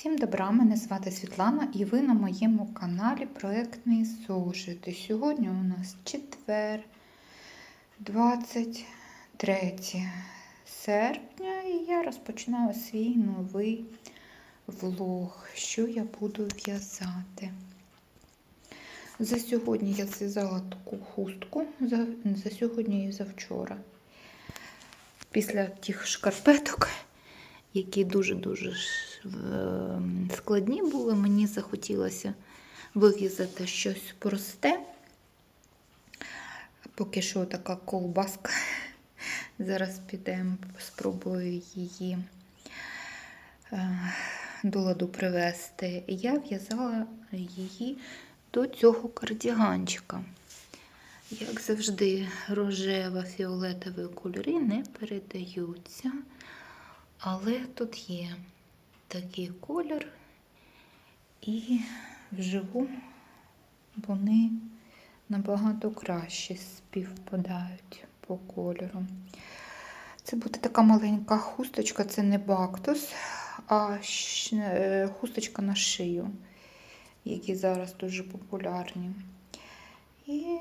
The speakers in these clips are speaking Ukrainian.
Всім добра, мене звати Світлана і ви на моєму каналі Проектний зошит. І сьогодні у нас четвер, 23 серпня, і я розпочинаю свій новий влог, що я буду в'язати. За сьогодні я зв'язала таку хустку, за, за сьогодні і за вчора. Після тих шкарпеток які дуже-дуже складні були. Мені захотілося вив'язати щось просте. Поки що така ковбаска. Зараз підемо, спробую її до ладу привезти. Я в'язала її до цього кардіганчика. Як завжди, рожева, фіолетові кольори не передаються. Але тут є такий колір, і вживу вони набагато краще співпадають по кольору. Це буде така маленька хусточка, це не бактус, а хусточка на шию, які зараз дуже популярні. І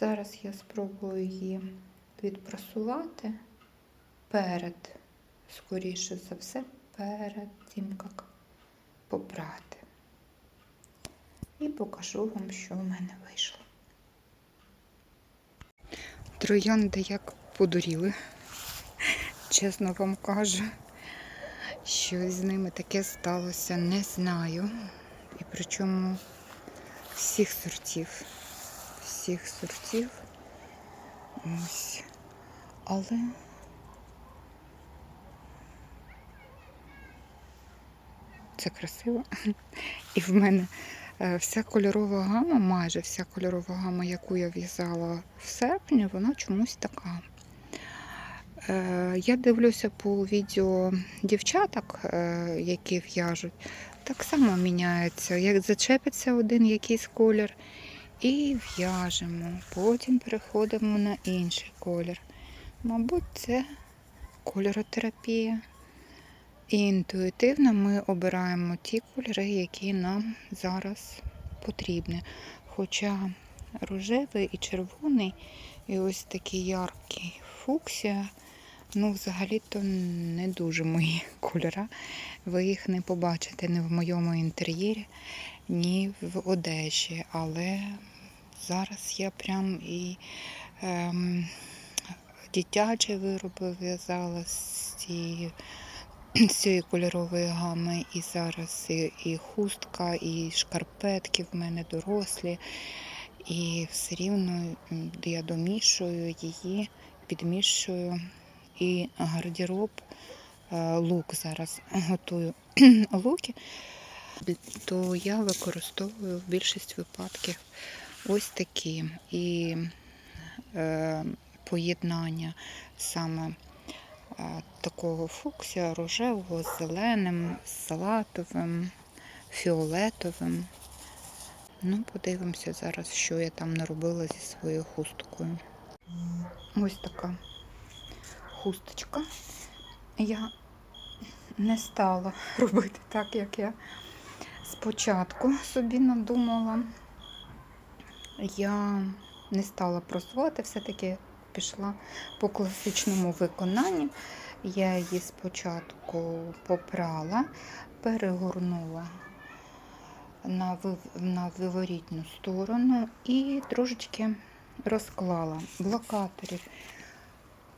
зараз я спробую її відпрасувати перед скоріше за все, перед тим, як попрати. І покажу вам, що в мене вийшло. Троянди як подуріли. Чесно вам кажу, що з ними таке сталося, не знаю. І причому всіх сортів. Всіх сортів. Ось. Але це красиво. І в мене е, вся кольорова гама, майже вся кольорова гама, яку я в'язала в серпні, вона чомусь така. Е, я дивлюся по відео дівчаток, е, які в'яжуть, так само міняється. Як зачепиться один якийсь колір і в'яжемо. Потім переходимо на інший колір. Мабуть, це кольоротерапія. І інтуїтивно ми обираємо ті кольори, які нам зараз потрібні. Хоча рожевий і червоний, і ось такий яркий фуксія, ну, взагалі-то не дуже мої кольори. Ви їх не побачите ні в моєму інтер'єрі, ні в одежі. Але зараз я прям і ем, дитячі вироби в'язала з цією з цієї кольорової гами. І зараз і, і хустка, і шкарпетки в мене дорослі. І все рівно я домішую її, підмішую. І гардероб, е, лук зараз готую луки, то я використовую в більшість випадків ось такі. І е, поєднання саме такого фуксія рожевого з зеленим, з салатовим, фіолетовим. Ну, подивимося зараз, що я там наробила зі своєю хусткою. Ось така хусточка. Я не стала робити так, як я спочатку собі надумала. Я не стала просувати, все-таки пішла по класичному виконанні. Я її спочатку попрала, перегорнула на на виворітню сторону і трошечки розклала блокаторів.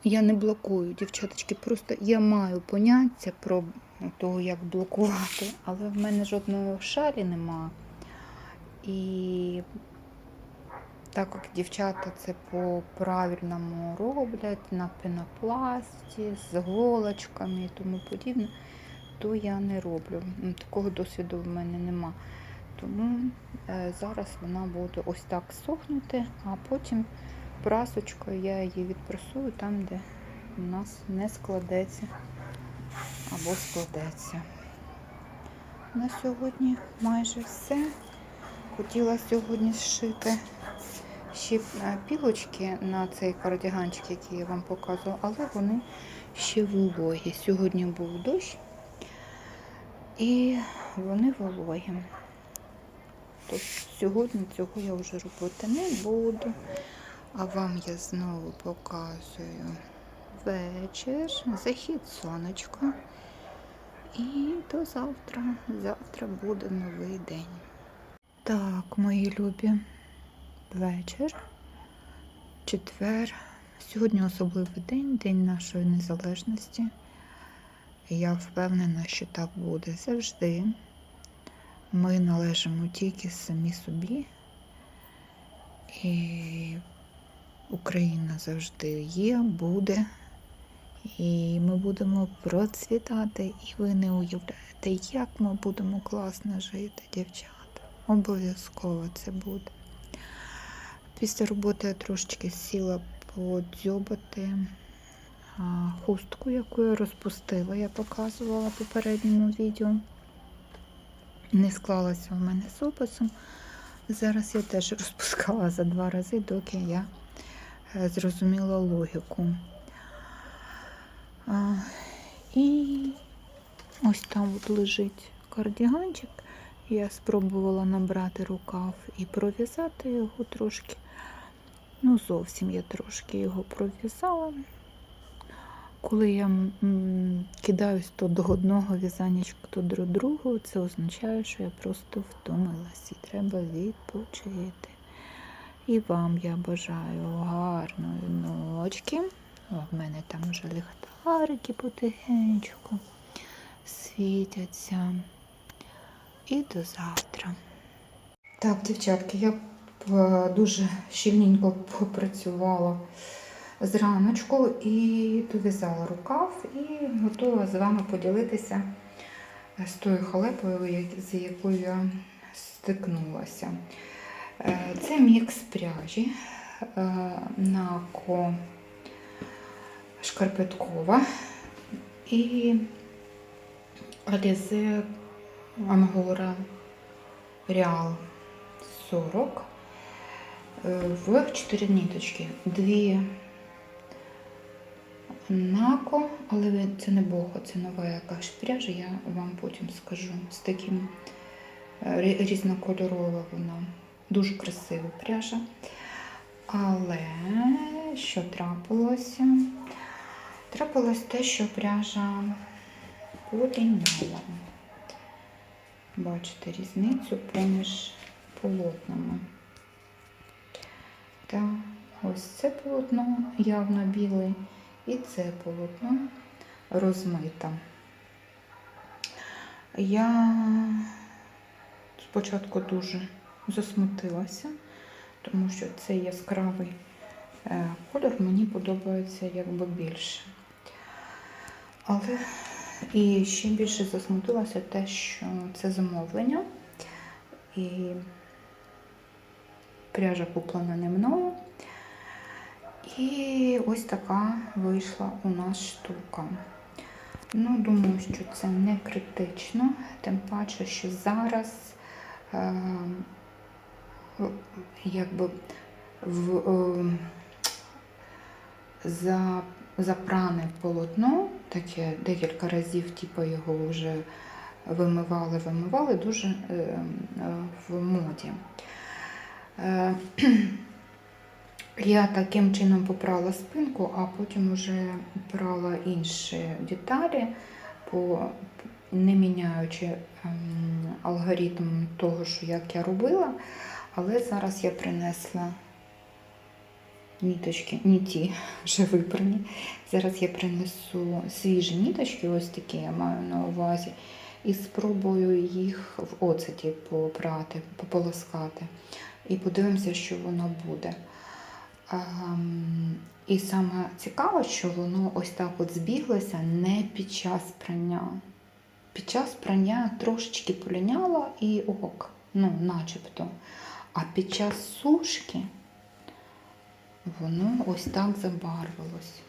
Я не блокую, дівчаточки, просто я маю поняття про того, як блокувати, але в мене жодної шарі нема. І так як дівчата це по-правильному роблять на пенопласті, з голочками і тому подібне, то я не роблю. Такого досвіду в мене нема. Тому е, зараз вона буде ось так сохнути, а потім прасочкою я її відпрасую там, де у нас не складеться або складеться. На сьогодні майже все. Хотіла сьогодні зшити ще е, пілочки на цей кардіганчик, який я вам показувала, але вони ще вологі. Сьогодні був дощ, І вони вологі. Тобто сьогодні цього я вже робити не буду. А вам я знову показую вечір, захід сонечка. І до завтра. Завтра буде новий день. Так, мої любі, вечір, четвер. Сьогодні особливий день, День нашої незалежності. Я впевнена, що так буде завжди. Ми належимо тільки самі собі. І Україна завжди є, буде. І ми будемо процвітати, і ви не уявляєте, як ми будемо класно жити, дівчата. Обов'язково це буде. Після роботи я трошечки сіла подзьобати хустку, яку я розпустила, я показувала в попередньому відео. Не склалася у мене з описом. Зараз я теж розпускала за два рази, доки я е, зрозуміла логіку. І ось там от лежить кардіганчик. Я спробувала набрати рукав і пров'язати його трошки. Ну, зовсім я трошки його пров'язала. Коли я кидаюсь то до одного в'язанечка, то до другого, це означає, що я просто втомилась і треба відпочити. І вам я бажаю гарної ночки. В мене там вже ліхтарики потихеньку світяться. І до завтра. Так, дівчатки, я дуже щільненько попрацювала зраночку і дов'язала рукав і готова з вами поділитися з тою халепою, з якою я стикнулася. Е, Це мікс пряжі е, нако шкарпеткова і Alize Ангора Реал 40 в 4 ниточки. Дві нако, але це не бохо, це нова якась пряжа, я вам потім скажу. З таким е, різнокольорова вона. Дуже красива пряжа. Але що трапилося? Трапилось те, що пряжа поліняла. Бачите різницю поміж полотнами. Та ось це полотно явно біле, і це полотно розмите. Я спочатку дуже засмутилася, тому що цей яскравий е, кольор мені подобається якби більше. Але і ще більше засмутилося те, що це замовлення. І пряжа куплена не мною. І ось така вийшла у нас штука. Ну, думаю, що це не критично, тим паче, що зараз е, якби в, е, за, запране полотно, таке декілька разів, типу, його вже вимивали, вимивали, дуже е, е, в моді. Е, я таким чином попрала спинку, а потім вже брала інші деталі, по, не міняючи ем, алгоритм того, що як я робила. Але зараз я принесла ніточки, не ті, вже випрані. Зараз я принесу свіжі ніточки, ось такі я маю на увазі, і спробую їх в оцеті попрати, пополоскати. І подивимося, що воно буде. Ем, І саме цікаво, що воно ось так от збіглося не під час прання. Під час прання трошечки поліняло і ок, ну, начебто. А під час сушки воно ось так забарвилось.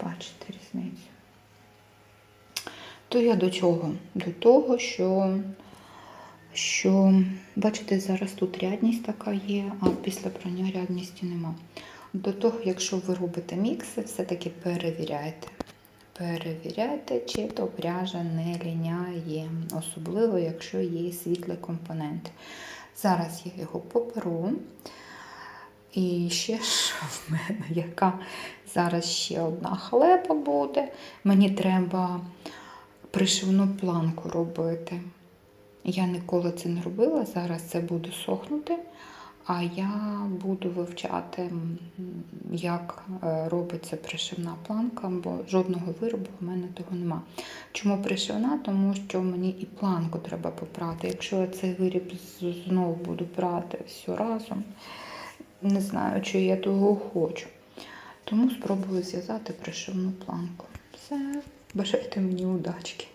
Бачите різницю? То я до чого? До того, що що, бачите, зараз тут рядність така є, а після прання рядності нема. До того, якщо ви робите мікси, все-таки перевіряйте. перевіряйте, чи то пряжа не ліняє, особливо, якщо є світлі компоненти. Зараз я його поперу. І ще що в мене, яка зараз ще одна халепа буде. Мені треба пришивну планку робити. Я ніколи це не робила, зараз це буде сохнути, а я буду вивчати, як е, робиться пришивна планка, бо жодного виробу в мене того нема. Чому пришивна? Тому що мені і планку треба попрати. Якщо я цей виріб знову буду брати все разом, не знаю, чи я того хочу. Тому спробую зв'язати пришивну планку. Все, бажайте мені удачки.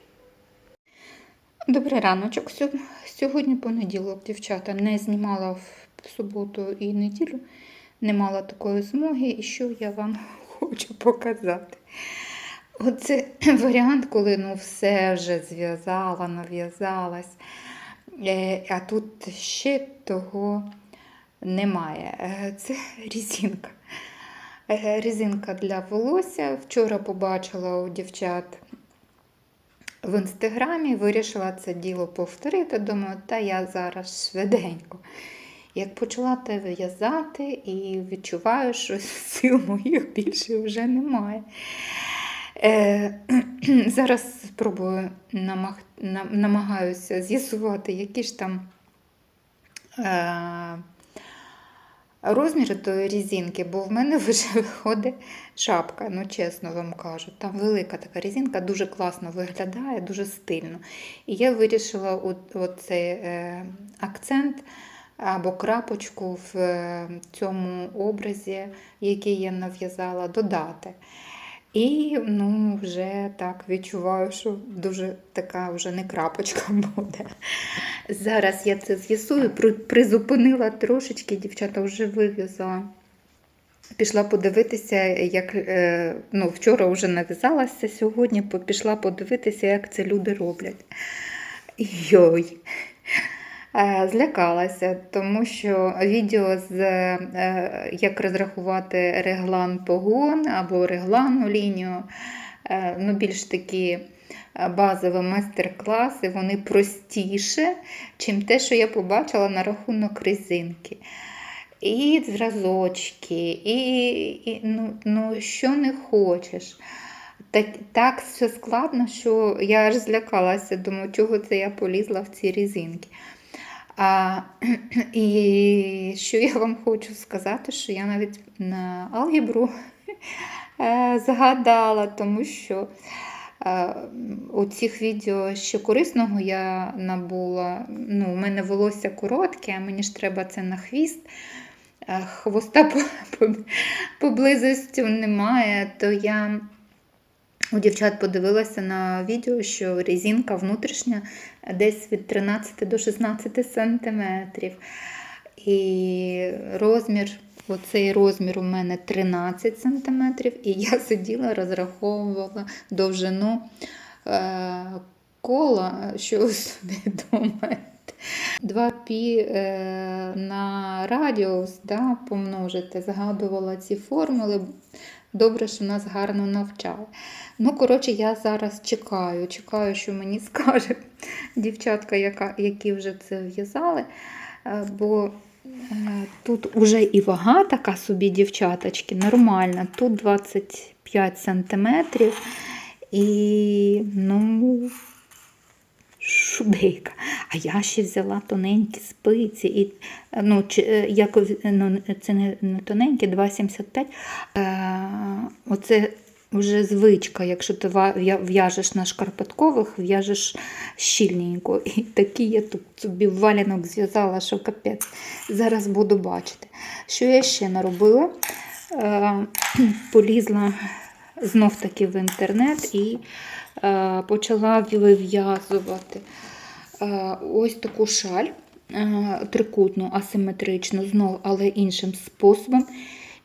Добрий раночок. Сьогодні понеділок, дівчата, не знімала в суботу і неділю, не мала такої змоги, і що я вам хочу показати. Оце варіант, коли ну, все вже зв'язала, нав'язалась, е, а тут ще того немає. Е, Це різинка. Е, Резинка для волосся. Вчора побачила у дівчат в інстаграмі, вирішила це діло повторити. Думаю, та я зараз швиденько. Як почала те в'язати і відчуваю, що сил моїх більше вже немає. Е, зараз спробую намаг, намагаюся з'ясувати, які ж там е, розміри тої різинки, бо в мене вже виходить шапка, ну чесно вам кажу. Там велика така різинка, дуже класно виглядає, дуже стильно. І я вирішила оцей е, акцент або крапочку в е, цьому образі, який я нав'язала, додати. І ну, вже так відчуваю, що дуже така вже не крапочка буде. Зараз я це з'ясую, призупинила трошечки, дівчата вже вив'язала. Пішла подивитися, як е, ну, вчора вже нав'язалася, сьогодні пішла подивитися, як це люди роблять. Йой. Е, Злякалася, тому що відео з е, як розрахувати реглан погон або реглану лінію, е, ну, більш такі базові майстер-класи, вони простіше, чим те, що я побачила на рахунок резинки. І зразочки, і, і ну, ну, що не хочеш. Так, так все складно, що я аж злякалася, думаю, чого це я полізла в ці різинки. А, і що я вам хочу сказати, що я навіть на алгебру е, згадала, тому що е, у цих відео ще корисного я набула. Ну, у мене волосся коротке, а мені ж треба це на хвіст. Е, Хвоста по- по- поблизості немає, то я у дівчат подивилася на відео, що резинка внутрішня десь від 13 до 16 сантиметрів. І розмір, оцей розмір у мене 13 сантиметрів, і я сиділа, розраховувала довжину е, кола, що ви собі думаєте. 2 пі е, на радіус да, помножити, згадувала ці формули. Добре, що нас гарно навчали. Ну, коротше, я зараз чекаю, чекаю, що мені скаже дівчатка, яка, які вже це в'язали. Е, Бо е, тут вже і вага така собі, дівчаточки, нормальна. Тут 25 сантиметрів. І, ну, шубейка. А я ще взяла тоненькі спиці. І, ну, чи, е, як, ну, це не, не тоненькі, 2,75. Е, оце вже звичка, якщо ти в'яжеш на шкарпеткових, в'яжеш щільненько. І такий я тут собі валянок зв'язала, що капець. Зараз буду бачити. Що я ще наробила? Е, полізла знов таки в інтернет і почала вив'язувати е, ось таку шаль е, трикутну, асиметричну, знов, але іншим способом.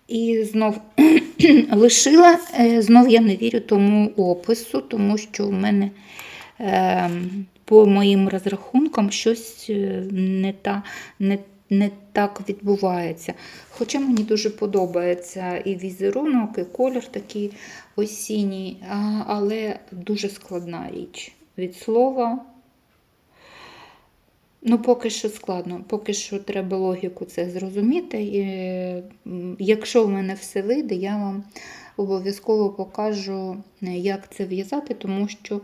І знов лишила, е, знов я не вірю тому опису, тому що в мене е, по моїм розрахункам щось е, не, та, не, не так відбувається. Хоча мені дуже подобається і візерунок, і колір такий осінній, але дуже складна річ. Від слова. Ну, поки що складно, поки що треба логіку це зрозуміти. І, якщо в мене все вийде, я вам обов'язково покажу, як це в'язати, тому що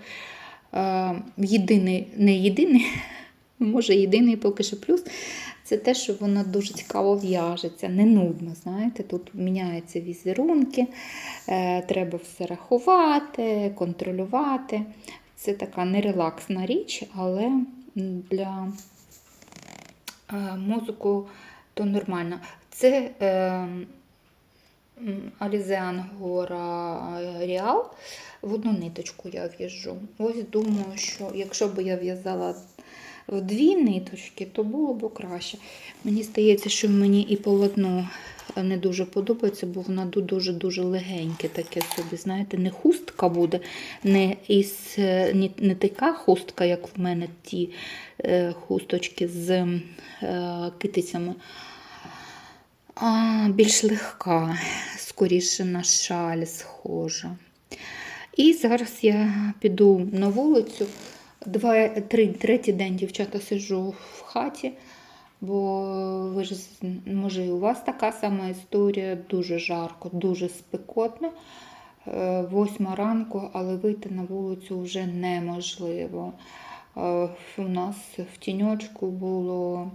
єдиний, не єдиний, може єдиний поки що плюс, це те, що воно дуже цікаво в'яжеться, не нудно. знаєте, Тут міняються візерунки, е, треба все рахувати, контролювати. Це така нерелаксна річ, але для е, мозку то нормально. Це м, Alize Angora В одну ниточку я в'яжу. Ось думаю, що якщо б я в'язала в дві ниточки, то було б краще. Мені здається, що мені і полотно не дуже подобається, бо воно дуже-дуже легеньке таке собі. Знаєте, не хустка буде, не, із, е, не, не така хустка, як в мене ті е, хусточки з е, китицями, а більш легка, скоріше на шаль схожа. І зараз я піду на вулицю. Два, три, третій день дівчата сиджу в хаті, бо ви ж може і у вас така сама історія, дуже жарко, дуже спекотно. Е, Восьма ранку, але вийти на вулицю вже неможливо. Е, У нас в тіньочку було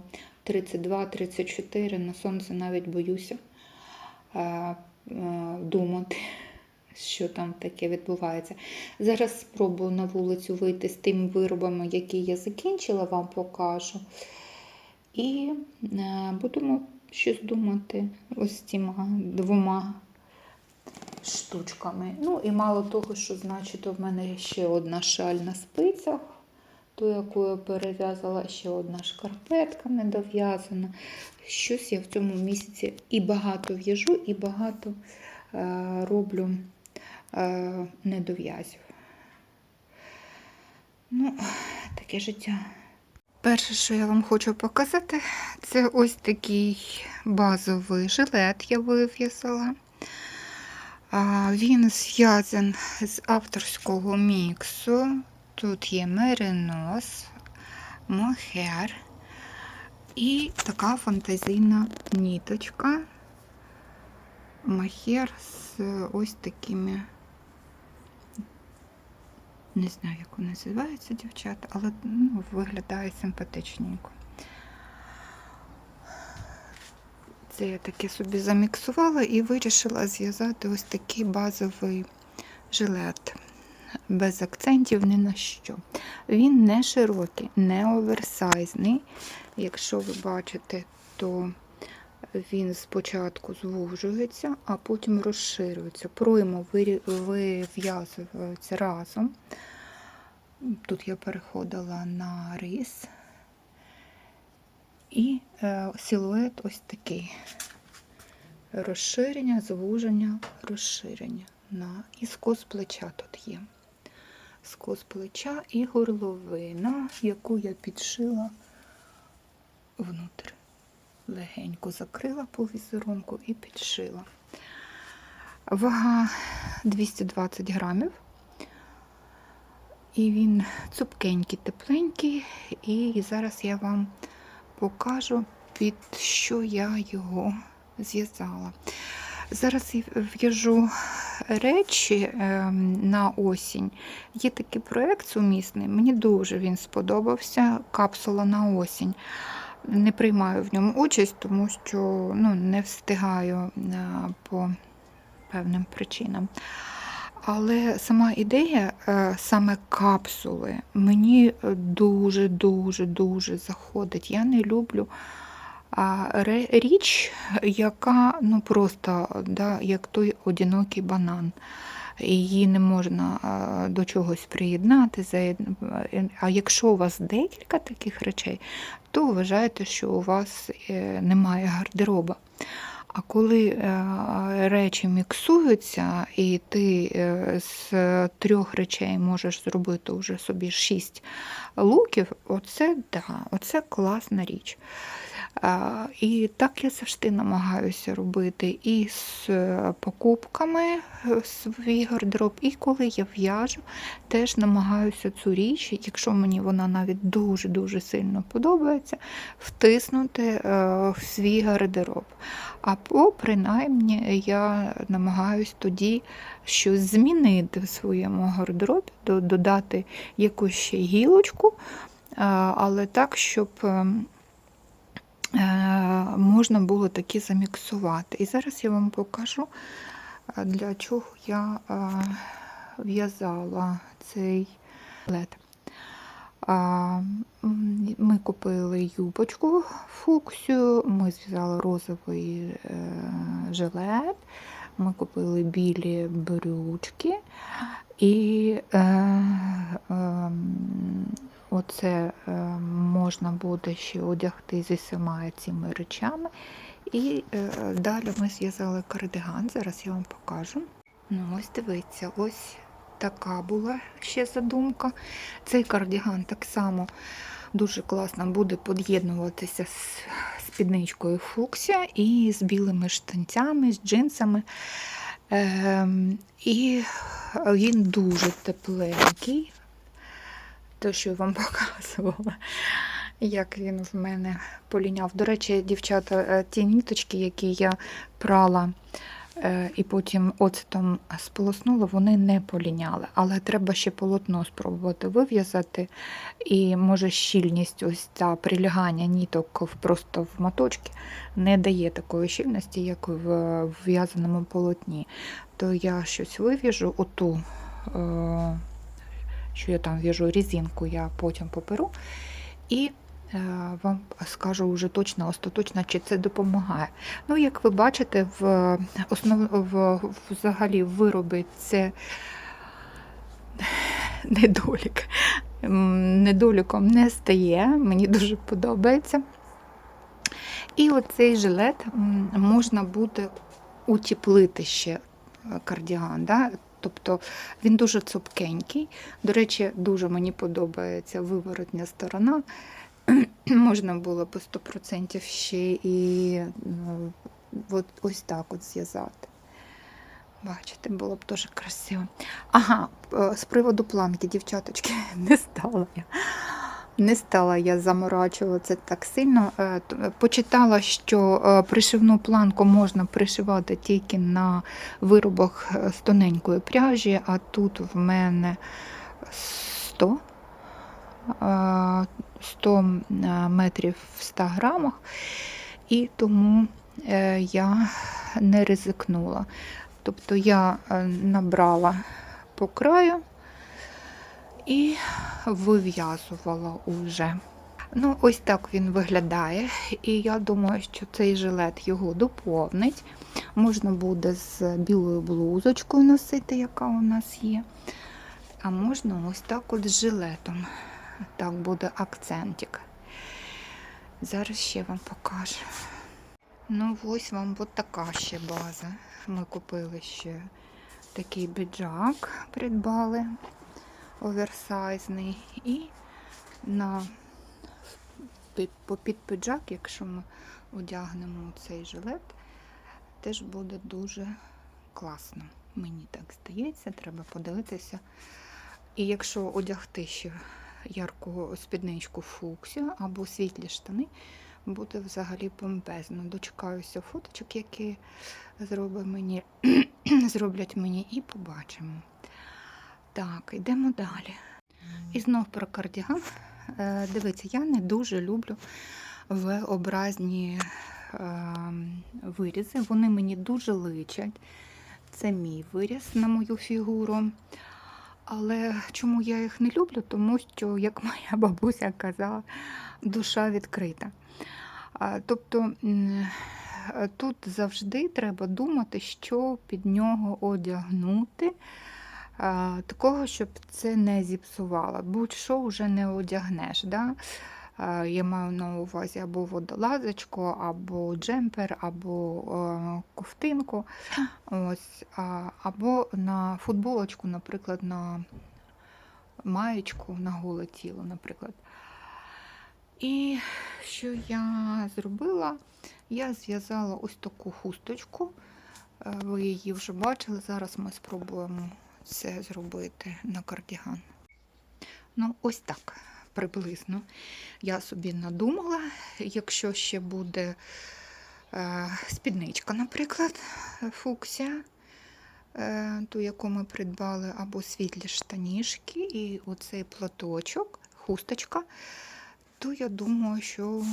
32-34, на сонце навіть боюся е, е, думати що там таке відбувається. Зараз спробую на вулицю вийти з тими виробами, які я закінчила, вам покажу. І е, будемо щось думати ось цими двома штучками. Ну і мало того, що значить, у мене ще одна шаль на спицях, ту, яку я перев'язала, ще одна шкарпетка недов'язана. Щось я в цьому місяці і багато в'яжу, і багато е, роблю е, недов'язів. Ну, таке життя. Перше, що я вам хочу показати, це ось такий базовий жилет я вив'язала. Він зв'язан з авторського міксу. Тут є меринос, мохер і така фантазійна ніточка. Махер з ось такими, не знаю, як вони називаються, дівчата, але ну, виглядає симпатичненько. Це я таке собі заміксувала і вирішила зв'язати ось такий базовий жилет. Без акцентів ні на що. Він не широкий, не оверсайзний. Якщо ви бачите, то він спочатку звужується, а потім розширюється. Пройма вив'язується разом. Тут я переходила на рис. І е, силует ось такий. Розширення, звуження, розширення. На, і скос плеча тут є. Скос плеча і горловина, яку я підшила внутрі легенько закрила по візерунку і підшила. Вага 220 грамів. І він цупкенький, тепленький, і зараз я вам покажу, під що я його зв'язала. Зараз я в'яжу речі ем, на осінь. Є такий проєкт сумісний, мені дуже він сподобався. Капсула на осінь не приймаю в ньому участь, тому що ну, не встигаю е, по певним причинам. Але сама ідея, е, саме капсули, мені дуже-дуже дуже заходить. Я не люблю річ, яка ну, просто да, як той одинокий банан. Її не можна до чогось приєднати. А якщо у вас декілька таких речей, то вважайте, що у вас е, немає гардероба. А коли е, речі міксуються, і ти е, з трьох речей можеш зробити вже собі шість луків, оце да, оце класна річ. І так я завжди намагаюся робити і з е, покупками е, свій гардероб, і коли я в'яжу, теж намагаюся цю річ, якщо мені вона навіть дуже-дуже сильно подобається, втиснути е, в свій гардероб. Або принаймні я намагаюсь тоді щось змінити в своєму гардеробі, додати якусь ще гілочку, але так, щоб. Е, можна було такі заміксувати. І зараз я вам покажу, е, для чого я е, в'язала цей лед. Ми купили юбочку фуксію, ми зв'язали розовий жилет, ми купили білі брючки і оце е, можна буде ще одягти зі всіма цими речами. І е, далі ми зв'язали кардиган, зараз я вам покажу. Ну, ось дивіться, ось така була ще задумка. Цей кардиган так само дуже класно буде поєднуватися з спідничкою фуксія і з білими штанцями, з джинсами. Ем, і він дуже тепленький, те, що я вам показувала, як він в мене поліняв. До речі, дівчата, е, ті ніточки, які я прала е, і потім оцетом сполоснула, вони не поліняли. Але треба ще полотно спробувати вив'язати. І може щільність, ось ця прилягання ніток просто в моточки не дає такої щільності, як в в'язаному полотні. То я щось вив'яжу, оту, е, що я там в'яжу резинку, я потім поперу. І е, вам скажу вже точно, остаточно, чи це допомагає. Ну, як ви бачите, в основ... в... взагалі в виробі це недолік. Недоліком не стає, мені дуже подобається. І оцей жилет можна буде утеплити ще кардіган. Да? Тобто він дуже цупкенький. До речі, дуже мені подобається виворотня сторона. Можна було б 100% ще і ну, от, ось так от зв'язати. Бачите, було б дуже красиво. Ага, е, з приводу планки, дівчаточки, не стала я. Не стала я заморачуватися так сильно. Е, Почитала, що е, пришивну планку можна пришивати тільки на виробах е, з тоненької пряжі, а тут в мене 100, е, 100 метрів в 100 грамах, і тому я не ризикнула. Тобто я набрала по краю і вив'язувала уже. Ну, ось так він виглядає. І я думаю, що цей жилет його доповнить. Можна буде з білою блузочкою носити, яка у нас є. А можна ось так от з жилетом. Так буде акцентик. Зараз ще вам покажу. Ну, ось вам от така ще база. Ми купили ще такий біджак, придбали оверсайзний. І на під, під піджак, якщо ми одягнемо цей жилет, теж буде дуже класно. Мені так здається, треба подивитися. І якщо одягти ще ярку спідничку фуксію або світлі штани, буде взагалі бомбезно. Дочекаюся фоточок, які зробить мені, зроблять мені, і побачимо. Так, йдемо далі. І знов про кардіган. Е, Дивіться, я не дуже люблю V-образні е, вирізи. Вони мені дуже личать. Це мій виріз на мою фігуру. Але чому я їх не люблю? Тому що, як моя бабуся казала, душа відкрита. Тобто тут завжди треба думати, що під нього одягнути, такого, щоб це не зіпсувало. Будь-що вже не одягнеш. Да? Я маю на увазі або водолазочку, або джемпер, або е, ковтинку. Ось, або на футболочку, наприклад, на маєчку, на голе тіло, наприклад. І що я зробила? Я зв'язала ось таку хусточку. Е, Ви її вже бачили. Зараз ми спробуємо це зробити на кардіган. Ну, ось так приблизно. Я собі надумала, якщо ще буде е, спідничка, наприклад, фуксія, е, ту, яку ми придбали, або світлі штанішки, і оцей платочок, хусточка, то я думаю, що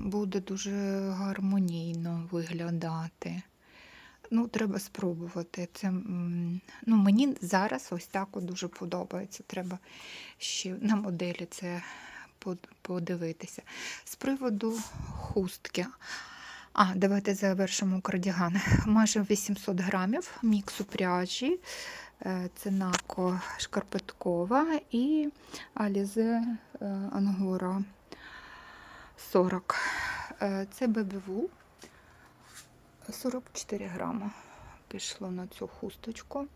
буде дуже гармонійно виглядати. Ну, треба спробувати. Це, ну, мені зараз ось так дуже подобається. Треба ще на моделі це подивитися. З приводу хустки. А, давайте завершимо кардіган. Майже 800 грамів міксу пряжі. Е, Це нако шкарпеткова і Alize е, Ангора 40. Е, Це бебівул. 44 грама пішло на цю хусточку.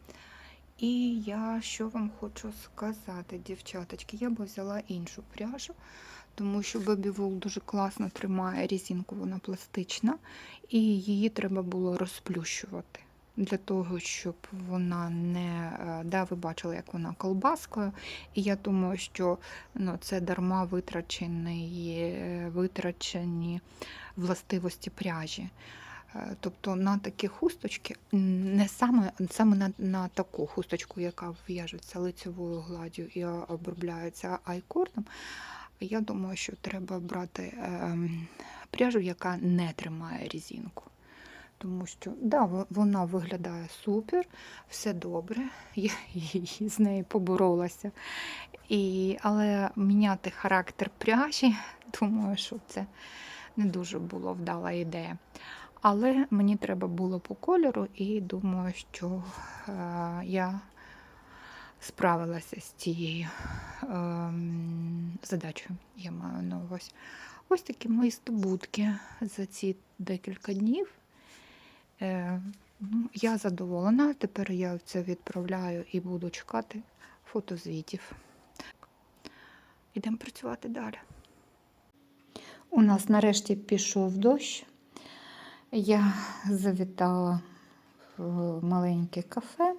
І я що вам хочу сказати, дівчаточки, я б взяла іншу пряжу, тому що Baby Wool дуже класно тримає різинку, вона пластична, і її треба було розплющувати. Для того, щоб вона не. е, Да, ви бачили, як вона колбаскою. І я думаю, що ну, це дарма витрачені, е, витрачені властивості пряжі. Е, Тобто на такі хусточки, не саме, саме на, на таку хусточку, яка в'яжеться лицевою гладдю і обробляється айкорном, я думаю, що треба брати ем, пряжу, яка не тримає різинку. Тому що да, вона виглядає супер, все добре, я, її з нею поборолася. І, але міняти характер пряжі, думаю, що це не дуже було вдала ідея. Але мені треба було по кольору, і думаю, що е, я справилася з цією ем, задачею. Я маю на увазі. Ось такі мої здобутки за ці декілька днів. Е, ну, я задоволена. Тепер я це відправляю і буду чекати фотозвітів. Ідемо працювати далі. У нас нарешті пішов дощ. Я завітала в маленьке кафе,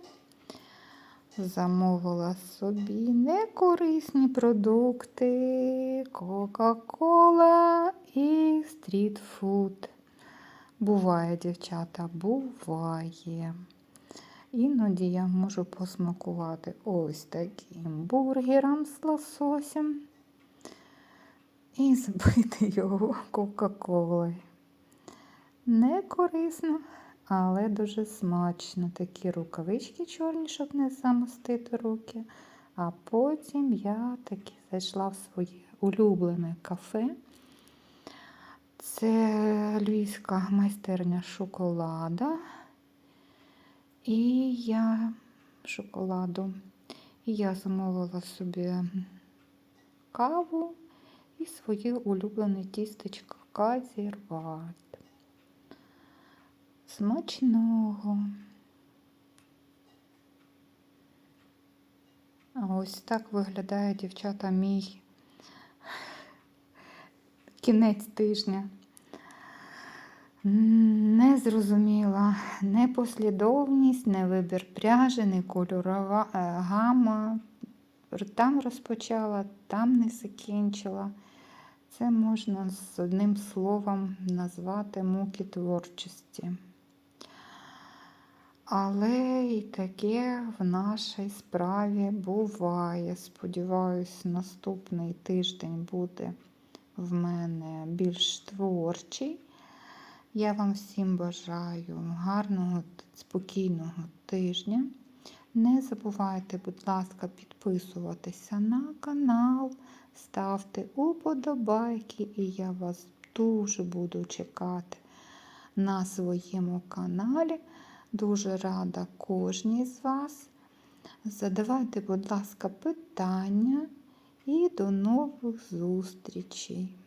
замовила собі некорисні продукти, Кока-Кола і стрітфуд. Буває, дівчата, буває. Іноді я можу посмакувати ось таким бургером з лососем і збити його Кока-Колою. Не корисно, але дуже смачно. Такі рукавички чорні, щоб не замостити руки. А потім я таки зайшла в своє улюблене кафе. Це львівська майстерня шоколада. І я шоколаду. І я замовила собі каву і своє улюблене тістечко казірват. Смачного. Ось так виглядає, дівчата, мій кінець тижня. Не зрозуміла не послідовність, не вибір пряжі, не кольорова е, гама. Там розпочала, там не закінчила. Це можна з одним словом назвати муки творчості. Але і таке в нашій справі буває. Сподіваюсь, наступний тиждень буде в мене більш творчий. Я вам всім бажаю гарного, спокійного тижня. Не забувайте, будь ласка, підписуватися на канал, ставте уподобайки, і я вас дуже буду чекати на своєму каналі. Дуже рада кожній з вас. Задавайте, будь ласка, питання і до нових зустрічей.